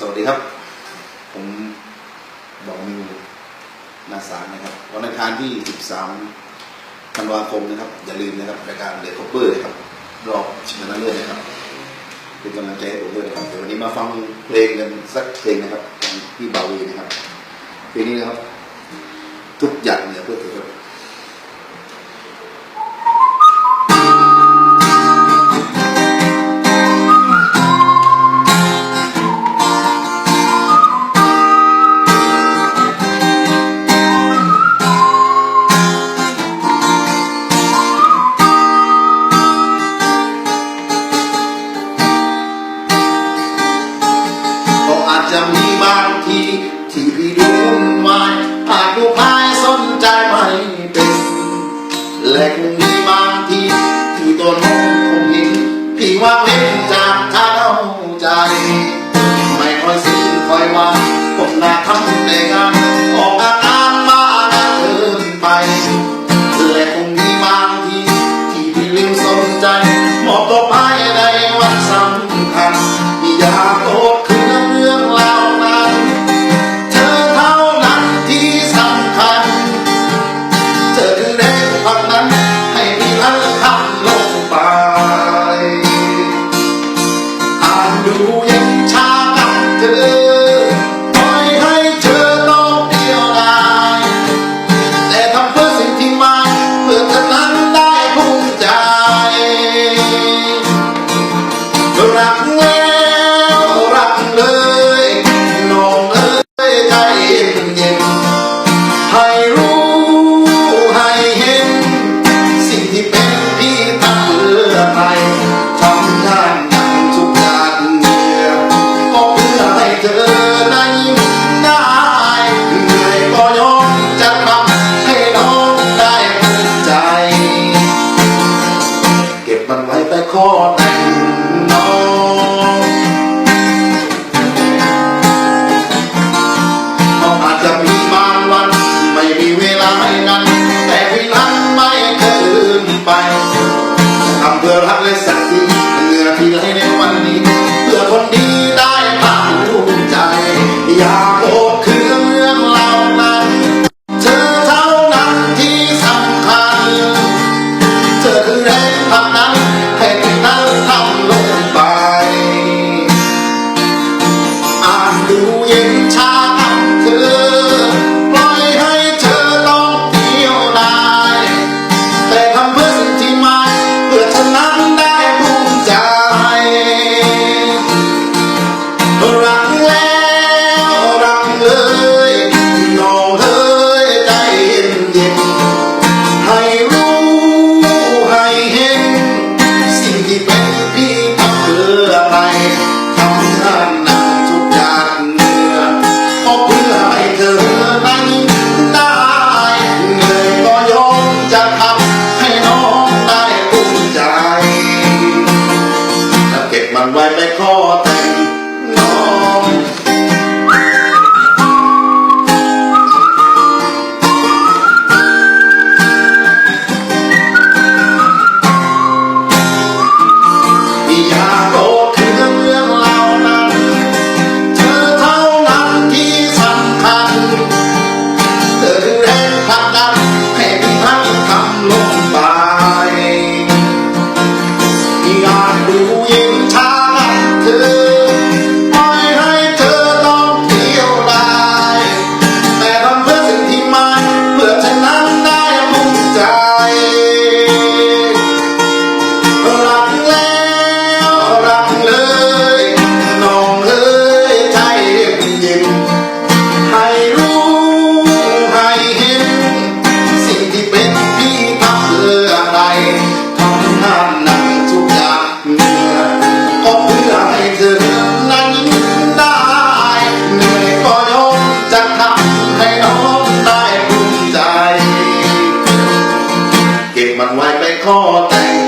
สวัสดีครับ ผมบอกมิวนาสารนะครับ วันอังคารที่ 13 ธันวาคมนะครับ อย่าลืมนะครับรายการเดลคอปเปอร์นะครับ รอบชิงชนะเลิศนะครับ เป็นกำลังใจให้ผมด้วยนะครับ เดี๋ยววันนี้มาฟังเพลงกันสักเพลงนะครับที่บาวีนะครับเพลงนี้นะครับ จะมีบางทีที่พี่ดูวุ่นวายอาจดูพายสนใจไม่เป็นและคงมีบางทีที่ตัวน้องคงเห็นพี่ว่าเว้นจากเท้าใจ ไม่ค่อยสิ้นค่อยว่าผมน่าทำ มันไว้แต่ข้องน้องอาจจะมีบางวัน ไม่มีเวลาให้นั้น แต่พี่นั้นไม่เคยลืมไปทำเพื่อรักและศั รักแล้วรักเลยน้องเอ้ยใจเย็นเย็นๆให้รู้ให้เห็น สิ่งที่เป็นพี่ทำเพื่ออะไรทำงานหนักทุกอย่างเหนื่อยก็เพื่อให้เธอนั้นได้เหนื่อยก็ยอมจะทำให้น้องได้ภูมิใจแล้วเก็บมันไว้ไปข้อ call.